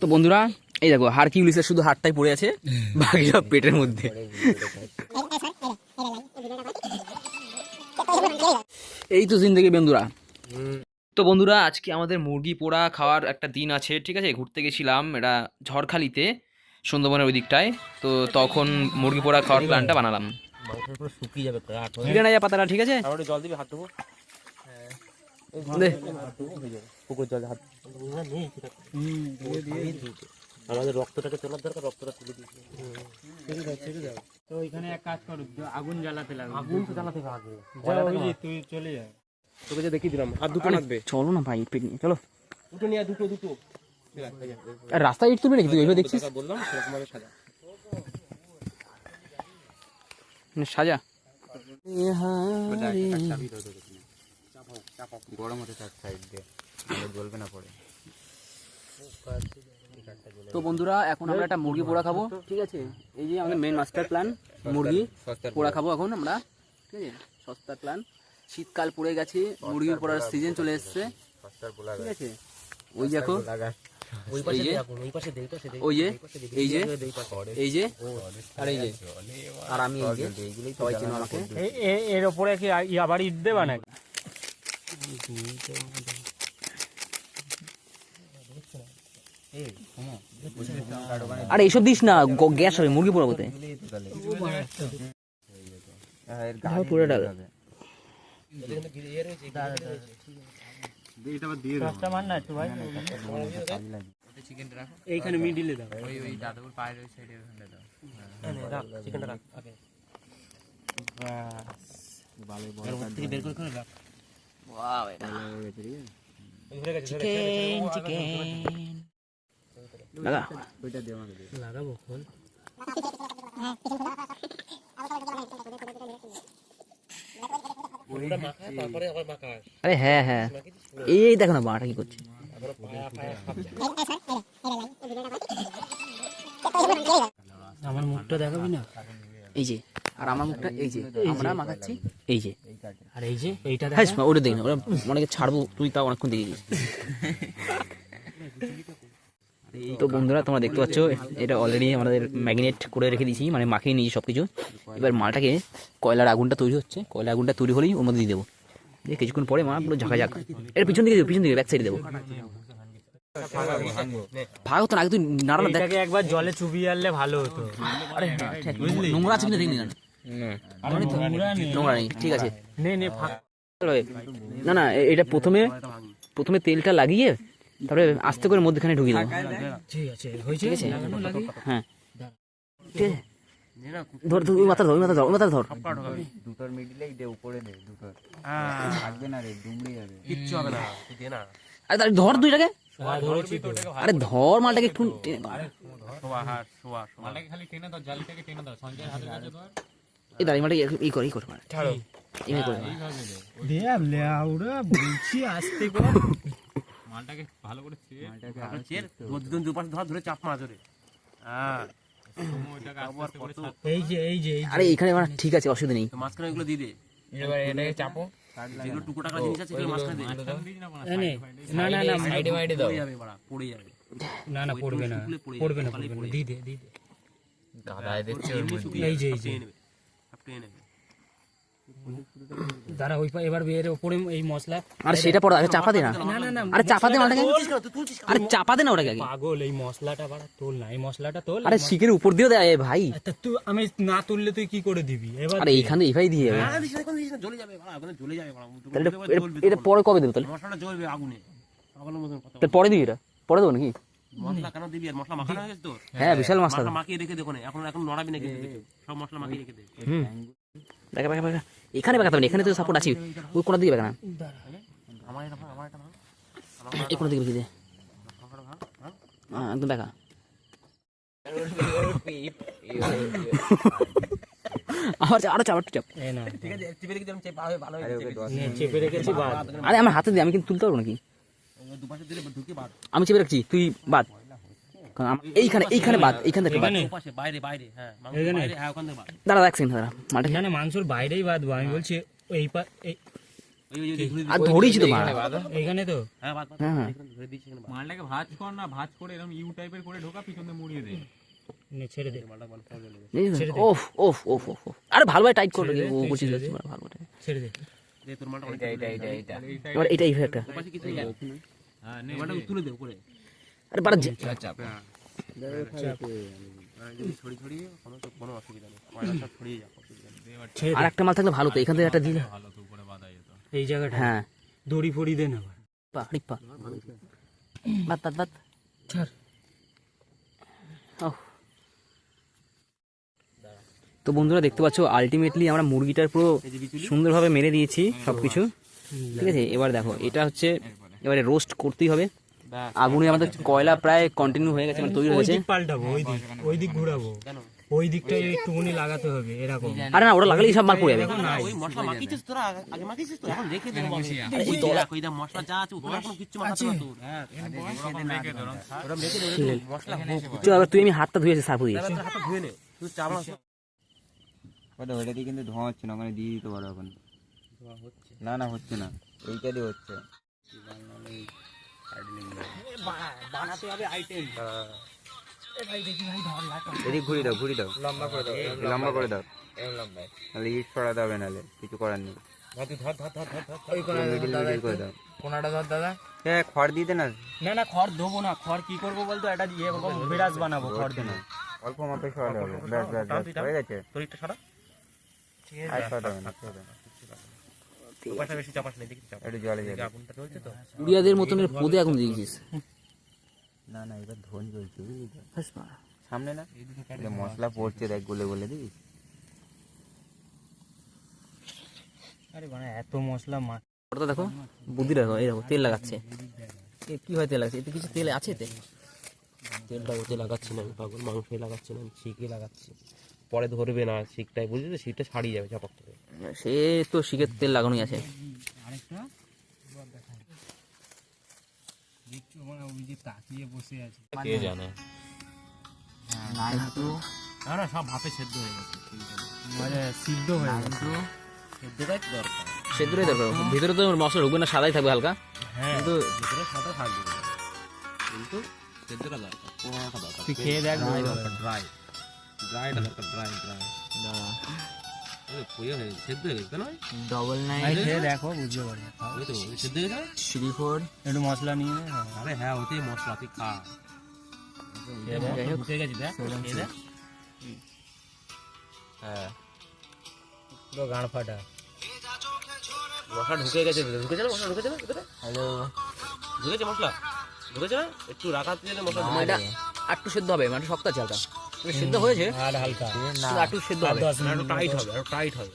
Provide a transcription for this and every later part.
তো বন্ধুরা এই দেখো হারকিউলিসের শুধু হাড়টাই পড়ে আছে বাকি সব পেটের মধ্যে। এই তো জিন্দগি বন্ধুরা। তো বন্ধুরা আজকে আমাদের মুরগি পোড়া খাওয়ার একটা দিন আছে ঠিক আছে? ঘুরতে গেছিলাম এটা ঝড়খালিতে সুন্দরবনের ওই দিকটায়। তো তখন মুরগি পোড়া খাওয়ার প্ল্যানটা বানালাম। শুকিয়ে যাবে পাতাটা ঠিক আছে? জল দিবি হাত দেবো। পুকুর জলে হাত আমাদের রক্তটাকে তোলার দরকার রক্তটা তুলে দিয়েছি তো ওইখানে এক কাজ করো আগুন জ্বালাতে লাগবে। আগুন তো জ্বালাতে যে তুই চলে যা। তোকে যে দেখিয়ে দিলাম আর দুটো লাগবে চলো না ভাই পেট নিয়ে চলো। দুটো নিয়ে দুটো দুটো। রাস্তায় ইট তুলবি নাকি তুই? ওইভাবে দেখছিস? বললাম সেরকম ভাবে সাজা। সাজা। গরম হতে থাক সাইড দিয়ে। জ্বলবে না পরে। তো বন্ধুরা এখন আমরা একটা মুরগি পোড়া খাব। ঠিক আছে? এই যে আমাদের মেন মাস্টার প্ল্যান মুরগি পোড়া খাব এখন আমরা। ঠিক আছে? সস্তার প্ল্যান শীতকাল পড়ে গেছে মুরগি পোড়ার সিজন চলে এসছে। ঠিক আছে? ওই দেখো ওই যে। ওই পাশে দে, ওই পাশে দে, ওই যে। ওই পাশে দে, এই যে। এই যে। আর এই যে। আর আমি এই যে। সবাই চেনো আমাকে। এর ওপরে কি আবার ইট দেবা নাকি? আরে এইসব দিস না গ্যাস হবে মুরগি পোড়াবোতে পুরো ডাল। মান এইখানে রাখ, চিকেনটা রাখ, থেকে বের করে রাখ। হয়ে ধরে, ছেড়ে, ছেড়ে, চিকেন লাগা তারপরে আরে হ্যাঁ হ্যাঁ এই দেখো না বাটা কি করছে। আমার মুখটা দেখাবি না এই যে আর আমার মুখটা এই যে আমরা মাখাচ্ছি। এই যে আর এই যে এইটা হ্যাঁ ওটা দেখি না ওরা অনেকে ছাড়বো তুই তাও অনেকক্ষণ দেখে তো বন্ধুরা তোমরা দেখতে পাচ্ছ এটা অলরেডি আমাদের ম্যাগনেট করে রেখে দিয়েছি মানে মাখিয়ে নিয়েছি সব কিছু এবার মালটাকে কয়লার আগুনটা তৈরি হচ্ছে। কয়লার আগুনটা তৈরি হলেই ওর মধ্যে দিয়ে দেবো। দিয়ে কিছুক্ষণ পরে মা পুরো ঝাঁকা ঝাঁক এর পিছন দিকে পিছন দিকে ব্যাক সাইডে দেবো। ভাগ হতো না আগে তুই নাড়া দেখ। একবার জলে চুবিয়ে আনলে ভালো হতো। আরে নোংরা আছে কিনা দেখলি না নোংরা নেই। ঠিক আছে। নে নে এটা প্রথমে প্রথমে তেলটা লাগিয়ে তারপরে আস্তে করে মধ্যখানে ঢুকিয়ে দেবো। ঠিক আছে হ্যাঁ। ঠিক আছে? ধর ধর মাথা ধর মাথা ধর মাথা ধর। দুটোর মিডিলেই দে উপরে দে দুটোর থাকবে না রে দুমড়ে যাবে। কিচ্ছু হবে না, দে না। আরে তাহলে ধর দুইটাকে। হ্যাঁ, ধরেছি তো। আরে ধর মালটাকে একটু টেনে হ্যাঁ, এই কর এই কর ছাড়ো। এই করে দে লেউড়া বলছি আসতে কর তারপরে চের, দুজন দুপাশে ধর, ধরে চাপ মার জোরে। হ্যাঁ। আবার কত- এই যে এই যে আরে এখানে আমার ঠিক আছে অসুবিধা নেই তো মাঝখানে এগুলো দিয়ে দে। যেগুলো টুকরো টাকা জিনিস আছে, সেগুলো মাঝখানে দে। এ নে। না না না পড়ে যাবে বাড়া, পড়ে যাবে। না না পড়বে না তুলে পড়বে না পড়বে না দি দে দি দে গাদায় দিচ্ছে এই যে, এই যে। দাঁড়া ওই এবার এর উপরে এই মশলা। আরে সেটা পড়া আগে চাপা দে না। না না না আরে চাপা দে কেন? আরে চাপা দে না ওটাকে আগে। পাগল এই মশলাটা বাড়া তোল না এই মশলাটা তোল আরে শিখের উপর দেয় ভাই। তা তুই আমি না তুললে তুই কি করে দিবি? এবার আরে এইখানে এইভাবে দিয়ে যাবে না, জ্বলে যাবে বাড়া, জ্বলে যাবে বাড়া। এটা-। পরে কবে দেবো তাহলে? মশলাটা জ্বলবে আগুনে। পাগলের মতন কথা তাহলে পরে দিবি এটা? পরে দেবো নাকি? মশলা কেন দিবি আর? মশলা মাখানো হয়ে গেছে তোর? হ্যাঁ বিশাল মাছ মশলা মাখিয়ে রেখে দেখো না এখন এখন নড়াবি না কিন্তু সব মশলা মাখিয়ে রেখে দে। দেখা দেখা দেখা। এখানে বেকাতে হবে এখানে তো সাপোর্ট আছে ওই কোনার দিকে বেকা আমার এটা আমার এটা এই কোনার দিকে দে। আমার এটা ভাঙ, ভাঙ। হ্যাঁ একদম আরও চাপ। একটু চাপ ঠিক আছে চিপে রেখে দিলাম, চেপে ভালো হয়ে চেপে রেখেছি আরে আমার হাতে দিয়ে আমি কিন্তু তুলতে পারব নাকি? আমি চেপে রাখছি তুই বাদ। এইখানে এইখানে বাদ এইখান থেকে বাদ। বাইরে বাইরে হ্যাঁ এখানে? হ্যাঁ বাদ। দাঁড়া এক সেকেন্ড দাঁড়া মালটা না না মাংসর বাইরেই বাঁধবো আমি বলছি এই পা এই আর ধরেছি তো তো? হ্যাঁ বাদ বাদ। এখানে এখানে বাদ। মালটাকে ভাজ কর না ভাজ করে এরকম ইউ টাইপের করে ঢোকা পিছনে মুড়িয়ে দে। ছেড়ে দে। মালটা বন্ধ করে দেবে। ওফ ওফ ওফ ওফ ওফ। আরে ভালোভাবে টাইট করে ও বসে যাচ্ছে ভালোভাবে ছেড়ে দে। দে তোর মালটা এটা এটা এটা এটা এবার এটা এই একটা হ্যাঁ এই মালটা তুলে দে উপরে আরে একটা মাল থাকলে ভালো তো এখান থেকে একটা দিলে ভালো তো উপরে বাঁধা যেত। এই জায়গাটা। হ্যাঁ। দড়ি ফড়ি দে না আবার। পা রিপ্পা বাত বাত বাত ছাড়। তো বন্ধুরা দেখতে পাচ্ছ আলটিমেটলি আমরা মুরগিটার পুরো সুন্দরভাবে মেরে দিয়েছি সবকিছু। ঠিক আছে এবার দেখো এটা হচ্ছে এবারে রোস্ট করতেই হবে। আগুনে আমাদের কয়লা প্রায় কন্টিনিউ হয়ে গেছে মানে তৈরি হয়েছে পাল্টাবো ওই দিক ওই দিক ঘোরাবো। ওই দিকটা একটুখানি লাগাতে হবে এরকম। আরে না ওটা লাগালেই সব মাল পড়ে যাবে। ওই মশলা মাখিয়েছিস তোরা? আগে- মাখিয়েছিস তো? এখন রেখে দে ওই দেখ। ওই দেখ মশলা যা আছে ওখানে কোনো কিচ্ছু মাখাতে না তোর। হ্যাঁ ওরা মেখে দে ওটা মশলা চল তুই আমি হাতটা ধুয়েছি সার্ফ দিয়ে হাতটা ধুয়ে নে। তুই চাবড়া ওটা ওটা দিয়ে কিন্তু ধোঁয়া হচ্ছে না মানে দিয়ে দিতে পারো এখন। না না হচ্ছে না। এইটা দিয়ে হচ্ছে। বানাতে হবে আইটেম এদিক ঘুরিয়ে দাও ঘুরিয়ে দাও। লম্বা করে দাও লম্বা করে দাও। নাহলে ইট সরাতে হবে নাহলে কিছু করার নেই। মিডিল মিডিল করে দাও কোনাটা ধর দাদা। হ্যাঁ খড় দিতে না। না না খড় দেবো না। খড় কি করব বলতো? এটা দিয়ে বিরাজ বানাবো খড় দিয়ে। অল্প মাপে সরাতে হবে। ব্যাস ব্যাস হয়ে গেছে। সারা। আর সরাতে হবে না সরাতে হবে না। ওপাশে বেশি চাপাস নেই দেখি একটু জলে যাবে আগুনটা চলছে তো? উড়িয়াদের মতনের পদে দিয়েছিস না না এবার ধন চলছে বুঝলি তো? সামনে না? মশলা পড়ছে দেখ গলে গলে দিস আরে মানে এত মশলা ওটা দেখো বুদ্ধি দেখো এই দেখো তেল লাগাচ্ছে। এ কি হয় তেল লাগাচ্ছে? এতে কিছু তেল আছে এতে? তেলটা ওতে লাগাচ্ছি না পাগল মাংসে লাগাচ্ছি না আমি শিখে লাগাচ্ছি। পরে ধরবে না শিখটাই বুঝলি তো শিখটা ছাড়িয়ে যাবে চাপক থেকে সে তো শিখের তেল লাগানোই আছে। ওই যে তাকিয়ে বসে আছে। কে জানে? না না সব ভাপে সেদ্ধ হয়ে গেছে। মানে সিদ্ধ হয়ে গেছে। সেদ্ধটাই দরকার। ভিতরে তো মশলা ঢুকবে না সাদাই থাকবে হালকা। হ্যাঁ কিন্তু ভিতরে সাদা থাকবে। কিন্তু সেদ্ধটা দরকার। তুই খেয়ে দেখ। ড্রাই ড্রাইটা দরকার ড্রাই ড্রাই না ডবল ভাই খেয়ে দেখো বুঝতে পারবে ওই তো ওই হয়ে গেছে না? থ্রি ফোর একটু মশলা নিয়ে নে, হ্যাঁ। আরে হ্যাঁ ওতেই মশলা তুই খা। হ্যাঁ। পুরো গাঁড় ফাটা। মশলা ঢুকে গেছে ঢুকেছে না মশলা ঢুকেছে না হ্যালো। ঢুকেছে মশলা? ঢুকেছে না? একটু রাখার জন্য মশলা ঢুকে এটা সেদ্ধ হবে মানে শক্ত আছে সেদ্ধ হয়েছে? আর হালকা আটটু সেদ্ধ হবে। না একটু টাইট হবে একটু টাইট হবে।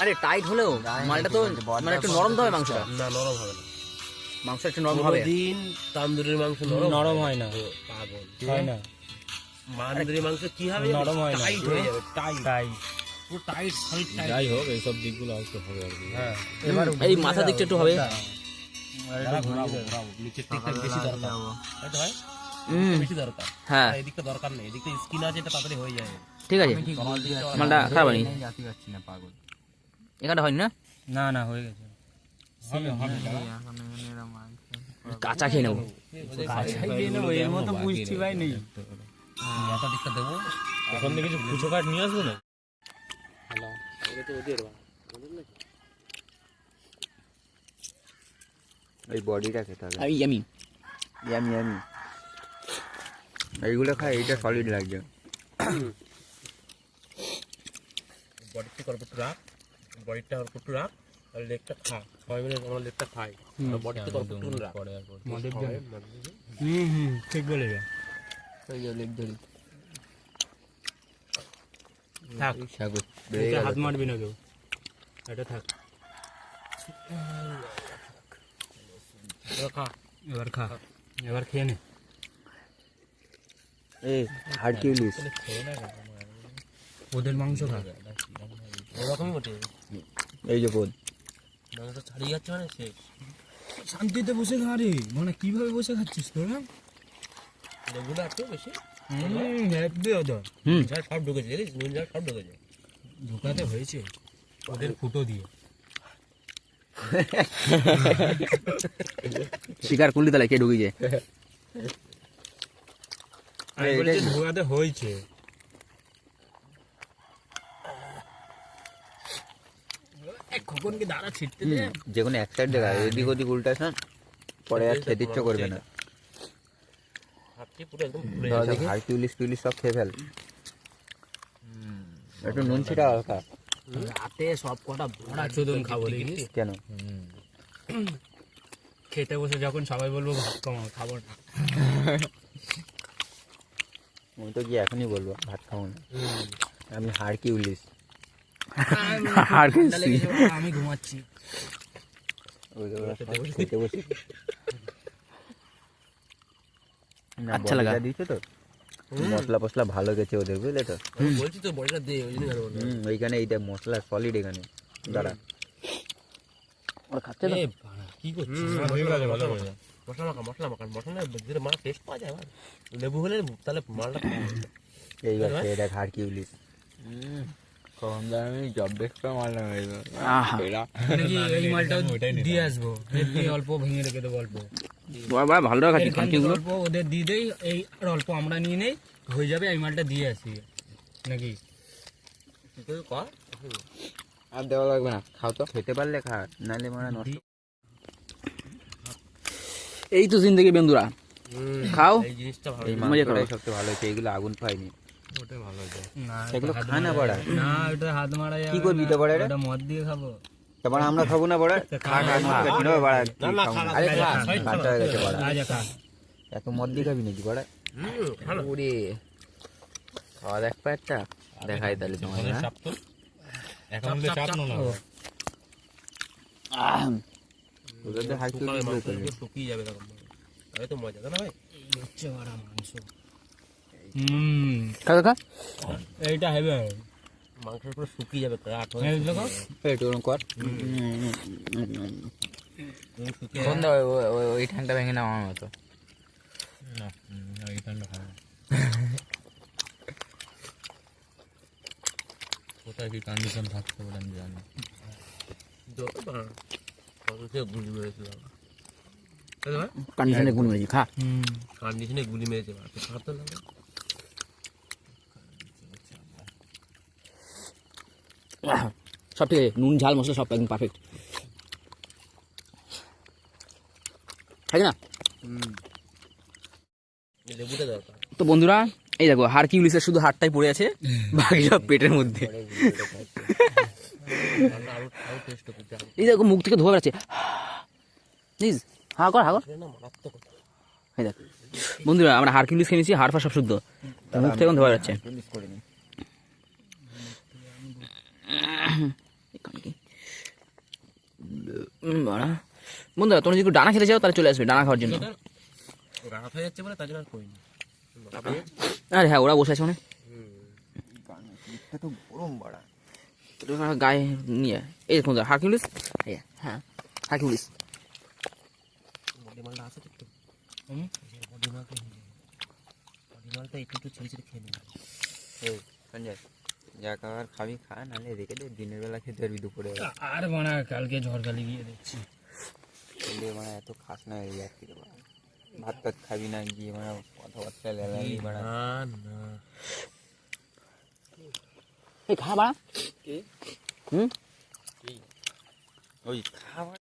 আরে টাইট হলেও মালটা তো মানে একটু নরম হবে মাংসটা? না নরম হবে না। মাংস একটু নরম হবে। দিন তান্দুরির মাংস নরম নরম হয় না। পাগল। হয় না? মান্দুরির মাংস কি হবে? নরম হয় না। টাইট হয়ে যাবে টাইট পুরো টাইট সলিড টাইট যাই হোক এইসব দিকগুলো হয়তো হবে আর কি। হ্যাঁ। এবার এই মাথা দিকটা একটু হবে। দাঁড়া, ঘোরাবো ঘোরাবো নিচের দিকটা বেশি দরকার। তাই তো ভাই? হুম বেশি দরকার। হ্যাঁ। এদিকটা দরকার নেই এদিকটা স্কিন আছে এটা তাড়াতাড়ি হয়ে যাবে ঠিক আছে। মালটা খারাপ হয়নি। যাতে পারছি না পাগল। এখানটা হয়নি না? না না হয়ে গেছে। কাঁচা খেয়ে নেব। এর মতো বুঝছি ভাই নেই। মাথা দিকটা দেবো। ওখান কিছু কুচো কাঠ নিয়ে আসব না? এই বডিটা খেতে হবে। আর ইয়ামি ইয়ামি ইয়ামি। এইগুলো খাই এইটা সলিড লাগছে বডির থেকে অল্প একটু রাখ বডিটা অল্প একটু রাখ আর লেগটা খা সবাই মিলে আমরা লেগটা খাই। আর বডির থেকে অল্প একটু রাখ হুম হুম ঠিক বলে যা থাক। সাগর হাত মারবি না কেউ। এটা থাক। এবার খা। এবার খা। এবার খেয়ে নে। এই হারকিউলিস ওদের মাংস খা। এরকমই বটে। এই যে বোধ। মাংস ছাড়িয়ে যাচ্ছে মানে শেষ শান্তিতে বসে খা রে। মানে কীভাবে বসে খাচ্ছিস তোরা? লেবুটা আছে বেশি। হুম হেব্বি ওদের। ঝাল সব ঢুকেছে জানিস? নুন ঝাল সব ঢুকেছে। ঢুকাতে হয়েছে। ওদের ফুটো দিয়ে। শিকার করলি তাহলে কে বলছি ধোয়াতে হয়েছে। খোকন দাঁড়া ছিটতে যে কোনো এক সাইড দেখা এদিক ওদিক উল্টাস না পরে আর খেতে ইচ্ছে করবে না। হাতটি পুরো একদম ফুলে ধর দেখি আর টিউলিশ টিউলিশ সব খেয়ে ফেল। একটু নুন ছিটা হালকা। রাতে সব কটা ভরা চোদন খাব কেন? খেতে বসে যখন সবাই বলব ভাত কমাও খাব না। আমি তো গিয়ে এখনই বলব ভাত খাব না। আমি হাড় কি উলিস আমি ঘুমাচ্ছি। আচ্ছা লাগা। তো। মশলা ফসলা ভালো গেছে ওদের বুঝলে তো? বলছি তো বড়িটা দে ওইখানে এইটা মশলা সলিড এখানে। দাঁড়া। ওরা খাচ্ছে তো? কি করছিস? মশলা মাখা মশলা মাখা মশলা টেস্ট পাওয়া যায় আবার লেবু হলে তাহলে মালটা। এইবার দেখ কি উলিস কম দামে জব দেখতে মারলাম আহা। নাকি এই মালটাও দিয়ে আসব? দিয়ে অল্প ভেঙে রেখে দেবো অল্প। ভালো খাচ্ছি ওদের দিয়ে দেই এই আর অল্প আমরা নিয়ে নেই হয়ে যাবে এই মালটা দিয়ে আসি। নাকি? কর। আর দেওয়া লাগবে না। খাও তো খেতে পারলে খা নাহলে মারা নষ্ট এই তো জিন্দগি বন্ধুরা খাও। এই জিনিসটা ভালো। এই মজা করো। সবচেয়ে ভালো হয়েছে এগুলো আগুন পাইনি না সেগুলো হাত খা না মারা বড়া। না ওটা হাত মারা যাবে কি করবি তো বড়া? ওটা মদ দিয়ে খাব। তারপর আমরা খাব না বড়া খা খা বড়া কি খাব? না। আরে খা কাঁচা হয়ে গেছে বড়া। আজা খা। এত মদ দিয়ে খাবি নাকি বড়া? ওরে খাওয়া দেখ একটা দেখাই তাহলে তোমার হ্যাঁ? এখন চাপ না ওদের হাই মাংসগুলো শুকিয়ে যাবে এরকম তাই তো মজা না ভাই? হচ্ছে ওরা মাংস। হুম। খা এইটা হবে। মাংসটা পুরো শুকিয়ে যাবে হয়ে দেখো। একটু ওরকম কর। শুকিয়ে ফোন দাও ওই- ওই- ওই ঠান্ডা ভেঙে নাও আমার মতো। কোথায় কি কন্ডিশন থাকতে বলে আমি জানি গুলি কন্ডিশনে মেরেছি খা। কন্ডিশনে গুলি মেরেছে সব ঠিক আছে নুন ঝাল মশলা সব একদম পারফেক্ট আছে না? তো বন্ধুরা এই দেখো হাড় কি উলিসের শুধু হাড়টাই পড়ে আছে বাকি সব পেটের মধ্যে। এই দেখো মুখ থেকে ধোয়া বেড়াচ্ছে প্লিজ হা কর হা কর। এই দেখ বন্ধুরা আমরা হাড় কিউলিস খেয়ে নিয়েছি হাড় ফা সব শুদ্ধ। মুখ থেকে এখন ধোয়া যাচ্ছে পুলিশ করে নি বন্ধুরা তোমরা যদি একটু ডানা খেতে চাও তাহলে চলে আসবে ডানা খাওয়ার জন্য। রাত হয়ে যাচ্ছে বলে তার জন্য আর করিনি। আরে হ্যাঁ ওরা বসে আছে মানে তো গরম বড়া। গায়ে নিয়ে এই দেখুন হারকিউলিস হ্যাঁ সঞ্জয় যা খাবার খাবি খা নাহলে রেখে দে দিনের বেলা খেতে পারবি দুপুরে। আর বানা কালকে ঝড়খালি গিয়ে দেখছি। মানে এত খাস না আর কি ভাত টাত খাবি না গিয়ে মানে কথাবার্তা লেলালি বাড়া না না। খা বাড়া হুম? ওই খাবার